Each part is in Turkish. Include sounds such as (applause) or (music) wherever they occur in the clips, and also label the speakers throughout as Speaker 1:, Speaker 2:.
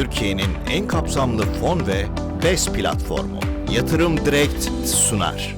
Speaker 1: Türkiye'nin en kapsamlı fon ve BES platformu Yatırım Direkt sunar.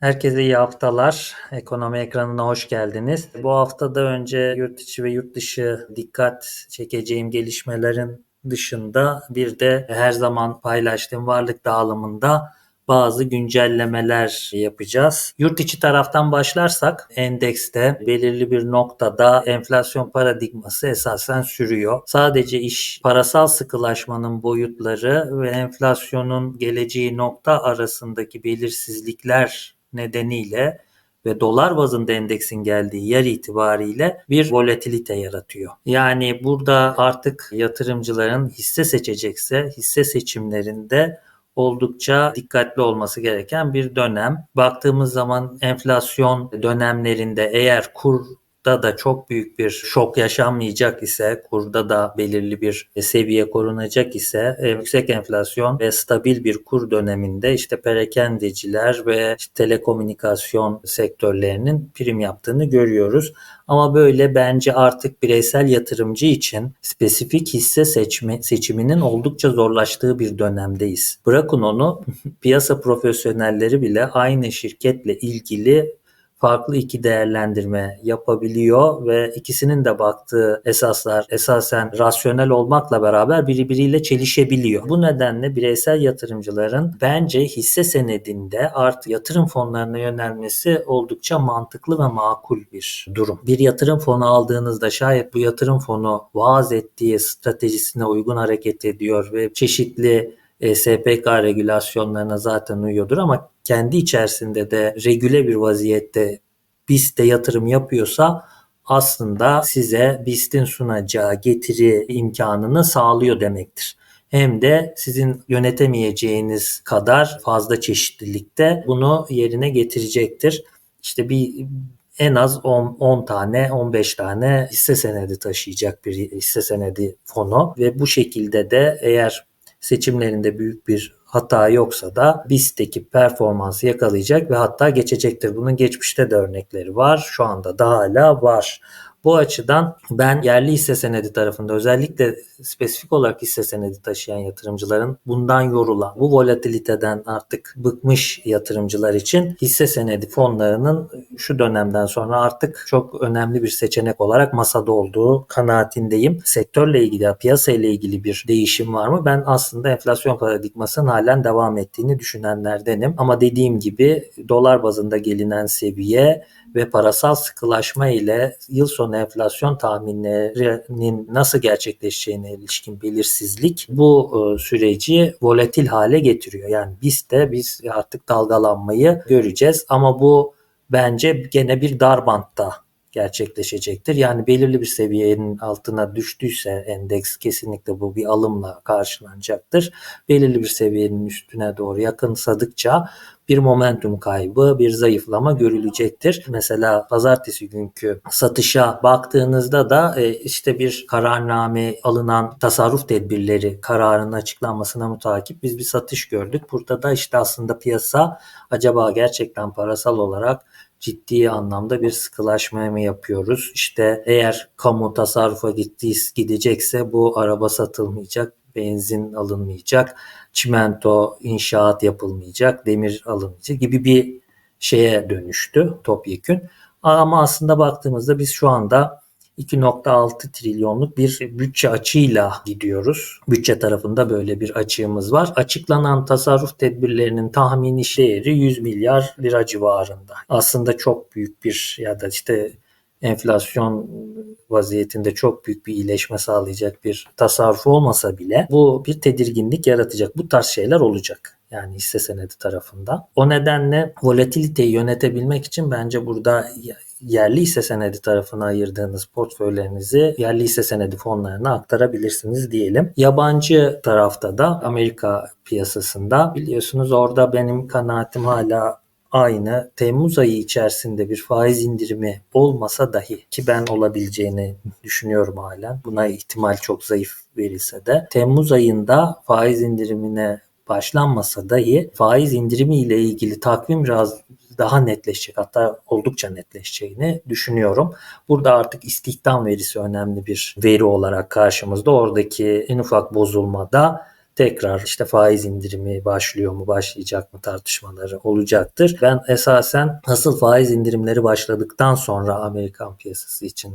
Speaker 2: Herkese iyi haftalar. Ekonomi ekranına hoş geldiniz. Bu haftada önce yurt içi ve yurt dışı dikkat çekeceğim gelişmelerin dışında bir de her zaman paylaştığım varlık dağılımında bazı güncellemeler yapacağız. Yurt içi taraftan başlarsak endekste belirli bir noktada enflasyon paradigması esasen sürüyor. Sadece iş parasal sıkılaşmanın boyutları ve enflasyonun geleceği nokta arasındaki belirsizlikler nedeniyle ve dolar bazında endeksin geldiği yer itibariyle bir volatilite yaratıyor. Yani burada artık yatırımcıların hisse seçecekse hisse seçimlerinde oldukça dikkatli olması gereken bir dönem. Baktığımız zaman enflasyon dönemlerinde eğer kur da da çok büyük bir şok yaşanmayacak ise, kurda da belirli bir seviye korunacak ise e, yüksek enflasyon ve stabil bir kur döneminde işte perakendeciler ve işte telekomünikasyon sektörlerinin prim yaptığını görüyoruz. Ama böyle bence artık bireysel yatırımcı için spesifik hisse seçme, seçiminin oldukça zorlaştığı bir dönemdeyiz. Bırakın onu (laughs) piyasa profesyonelleri bile aynı şirketle ilgili farklı iki değerlendirme yapabiliyor ve ikisinin de baktığı esaslar esasen rasyonel olmakla beraber birbiriyle çelişebiliyor. Bu nedenle bireysel yatırımcıların bence hisse senedinde artı yatırım fonlarına yönelmesi oldukça mantıklı ve makul bir durum. Bir yatırım fonu aldığınızda şayet bu yatırım fonu vaaz ettiği stratejisine uygun hareket ediyor ve çeşitli e, SPK regülasyonlarına zaten uyuyordur ama kendi içerisinde de regüle bir vaziyette BIST'e yatırım yapıyorsa aslında size BIST'in sunacağı getiri imkanını sağlıyor demektir. Hem de sizin yönetemeyeceğiniz kadar fazla çeşitlilikte bunu yerine getirecektir. İşte bir en az 10, 10 tane 15 tane hisse senedi taşıyacak bir hisse senedi fonu ve bu şekilde de eğer seçimlerinde büyük bir hata yoksa da BIST'teki performansı yakalayacak ve hatta geçecektir. Bunun geçmişte de örnekleri var. Şu anda da hala var. Bu açıdan ben yerli hisse senedi tarafında özellikle spesifik olarak hisse senedi taşıyan yatırımcıların bundan yorulan, bu volatiliteden artık bıkmış yatırımcılar için hisse senedi fonlarının şu dönemden sonra artık çok önemli bir seçenek olarak masada olduğu kanaatindeyim. Sektörle ilgili, piyasayla ilgili bir değişim var mı? Ben aslında enflasyon paradigmasının halen devam ettiğini düşünenlerdenim. Ama dediğim gibi dolar bazında gelinen seviye ve parasal sıkılaşma ile yıl sonu enflasyon tahminlerinin nasıl gerçekleşeceğine ilişkin belirsizlik bu e, süreci volatil hale getiriyor. Yani biz de biz artık dalgalanmayı göreceğiz ama bu bence gene bir dar bantta gerçekleşecektir. Yani belirli bir seviyenin altına düştüyse endeks kesinlikle bu bir alımla karşılanacaktır. Belirli bir seviyenin üstüne doğru yakınsadıkça bir momentum kaybı, bir zayıflama görülecektir. Mesela pazartesi günkü satışa baktığınızda da e, işte bir kararname alınan tasarruf tedbirleri kararının açıklanmasına mutakip biz bir satış gördük. Burada da işte aslında piyasa acaba gerçekten parasal olarak ciddi anlamda bir sıkılaşma mı yapıyoruz? İşte eğer kamu tasarrufa gittiyiz, gidecekse bu araba satılmayacak, benzin alınmayacak, çimento, inşaat yapılmayacak, demir alınmayacak gibi bir şeye dönüştü topyekün. Ama aslında baktığımızda biz şu anda 2.6 trilyonluk bir bütçe açığıyla gidiyoruz. Bütçe tarafında böyle bir açığımız var. Açıklanan tasarruf tedbirlerinin tahmini değeri 100 milyar lira civarında. Aslında çok büyük bir ya da işte enflasyon vaziyetinde çok büyük bir iyileşme sağlayacak bir tasarruf olmasa bile bu bir tedirginlik yaratacak. Bu tarz şeyler olacak. Yani hisse senedi tarafında. O nedenle volatiliteyi yönetebilmek için bence burada yerli hisse senedi tarafına ayırdığınız portföylerinizi yerli hisse senedi fonlarına aktarabilirsiniz diyelim. Yabancı tarafta da Amerika piyasasında biliyorsunuz orada benim kanaatim hala aynı Temmuz ayı içerisinde bir faiz indirimi olmasa dahi ki ben olabileceğini düşünüyorum halen. Buna ihtimal çok zayıf verilse de Temmuz ayında faiz indirimine başlanmasa dahi faiz indirimi ile ilgili takvim daha netleşecek hatta oldukça netleşeceğini düşünüyorum. Burada artık istihdam verisi önemli bir veri olarak karşımızda. Oradaki en ufak bozulmada tekrar işte faiz indirimi başlıyor mu başlayacak mı tartışmaları olacaktır. Ben esasen asıl faiz indirimleri başladıktan sonra Amerikan piyasası için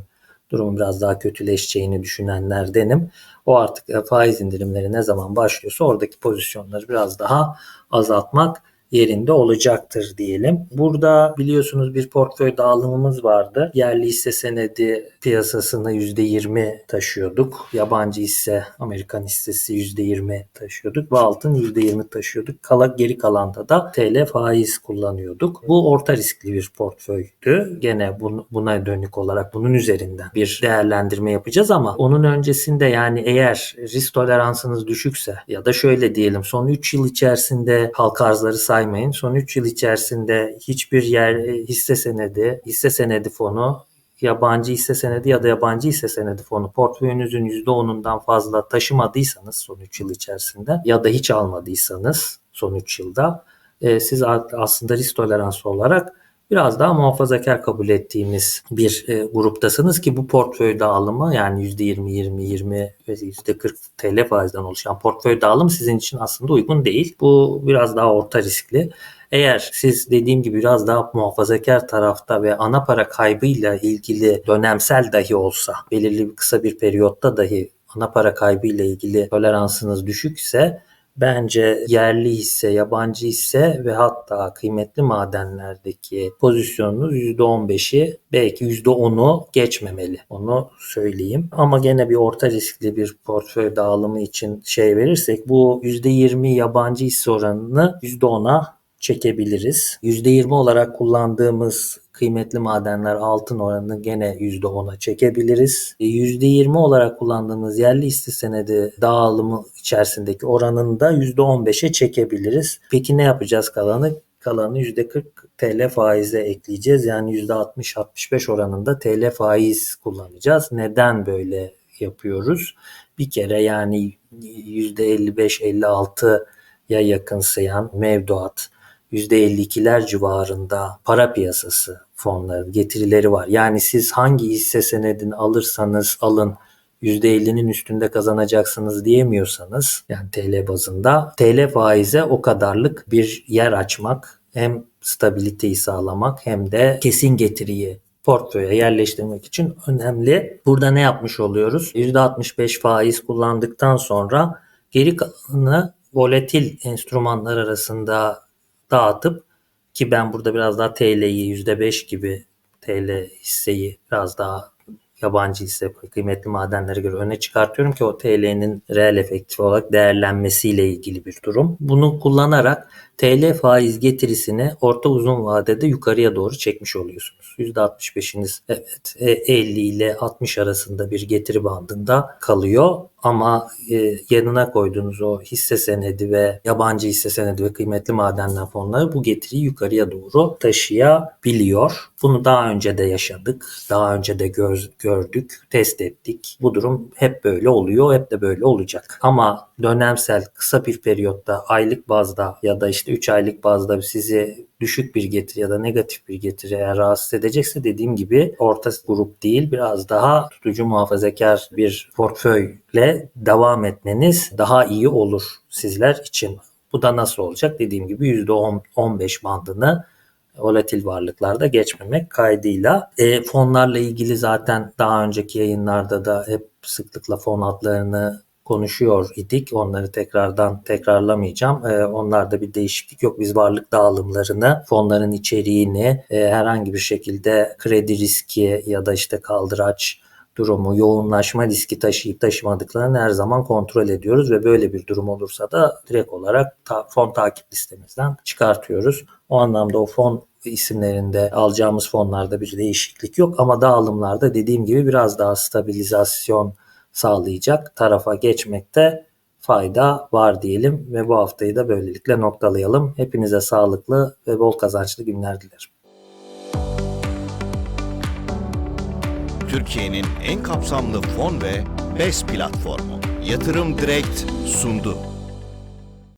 Speaker 2: durumun biraz daha kötüleşeceğini düşünenlerdenim. O artık e, faiz indirimleri ne zaman başlıyorsa oradaki pozisyonları biraz daha azaltmak yerinde olacaktır diyelim. Burada biliyorsunuz bir portföy dağılımımız vardı. Yerli hisse senedi piyasasını %20 taşıyorduk. Yabancı hisse Amerikan hissesi %20 taşıyorduk ve altın %20 taşıyorduk. Kala, geri kalanda da TL faiz kullanıyorduk. Bu orta riskli bir portföydü. Gene buna dönük olarak bunun üzerinden bir değerlendirme yapacağız ama onun öncesinde yani eğer risk toleransınız düşükse ya da şöyle diyelim son 3 yıl içerisinde halka arzları say saymayın. Son 3 yıl içerisinde hiçbir yer e, hisse senedi, hisse senedi fonu yabancı hisse senedi ya da yabancı hisse senedi fonu portföyünüzün %10'undan fazla taşımadıysanız son 3 yıl içerisinde ya da hiç almadıysanız son 3 yılda e, siz aslında risk toleransı olarak biraz daha muhafazakar kabul ettiğimiz bir e, gruptasınız ki bu portföy dağılımı yani %20, 20, 20 ve %40 TL faizden oluşan portföy dağılımı sizin için aslında uygun değil. Bu biraz daha orta riskli. Eğer siz dediğim gibi biraz daha muhafazakar tarafta ve ana para kaybıyla ilgili dönemsel dahi olsa belirli bir kısa bir periyotta dahi ana para kaybıyla ilgili toleransınız düşükse bence yerli hisse, yabancı hisse ve hatta kıymetli madenlerdeki pozisyonunuz %15'i belki %10'u geçmemeli. Onu söyleyeyim. Ama gene bir orta riskli bir portföy dağılımı için şey verirsek bu %20 yabancı hisse oranını %10'a çekebiliriz. %20 olarak kullandığımız kıymetli madenler altın oranını gene %10'a çekebiliriz. %20 e, olarak kullandığımız yerli hisse senedi dağılımı içerisindeki oranını da %15'e çekebiliriz. Peki ne yapacağız kalanı? Kalanı %40 TL faize ekleyeceğiz. Yani %60-65 oranında TL faiz kullanacağız. Neden böyle yapıyoruz? Bir kere yani %55-56'ya yakınsayan mevduat, %52'ler civarında para piyasası fonları, getirileri var. Yani siz hangi hisse senedini alırsanız alın %50'nin üstünde kazanacaksınız diyemiyorsanız yani TL bazında TL faize o kadarlık bir yer açmak hem stabiliteyi sağlamak hem de kesin getiriyi portföye yerleştirmek için önemli. Burada ne yapmış oluyoruz? %65 faiz kullandıktan sonra geri kalanı volatil enstrümanlar arasında dağıtıp ki ben burada biraz daha TL'yi %5 gibi TL hisseyi biraz daha yabancı hisse kıymetli madenlere göre öne çıkartıyorum ki o TL'nin reel efektif olarak değerlenmesiyle ilgili bir durum. Bunu kullanarak TL faiz getirisini orta uzun vadede yukarıya doğru çekmiş oluyorsunuz. %65'iniz evet 50 e, ile 60 arasında bir getiri bandında kalıyor ama e, yanına koyduğunuz o hisse senedi ve yabancı hisse senedi ve kıymetli madenler fonları bu getiriyi yukarıya doğru taşıyabiliyor. Bunu daha önce de yaşadık. Daha önce de göz, gördük, test ettik. Bu durum hep böyle oluyor, hep de böyle olacak. Ama dönemsel kısa bir periyotta aylık bazda ya da işte 3 aylık bazda sizi düşük bir getiri ya da negatif bir getiri eğer rahatsız edecekse dediğim gibi orta grup değil biraz daha tutucu muhafazakar bir portföyle devam etmeniz daha iyi olur sizler için. Bu da nasıl olacak? Dediğim gibi %10-15 bandını volatil varlıklarda geçmemek kaydıyla. E, fonlarla ilgili zaten daha önceki yayınlarda da hep sıklıkla fon adlarını konuşuyor idik. Onları tekrardan tekrarlamayacağım. Ee, onlarda bir değişiklik yok. Biz varlık dağılımlarını, fonların içeriğini e, herhangi bir şekilde kredi riski ya da işte kaldıraç durumu, yoğunlaşma riski taşıyıp taşımadıklarını her zaman kontrol ediyoruz ve böyle bir durum olursa da direkt olarak ta, fon takip listemizden çıkartıyoruz. O anlamda o fon isimlerinde alacağımız fonlarda bir değişiklik yok ama dağılımlarda dediğim gibi biraz daha stabilizasyon sağlayacak tarafa geçmekte fayda var diyelim ve bu haftayı da böylelikle noktalayalım. Hepinize sağlıklı ve bol kazançlı günler dilerim.
Speaker 1: Türkiye'nin en kapsamlı fon ve BES platformu Yatırım Direkt sundu.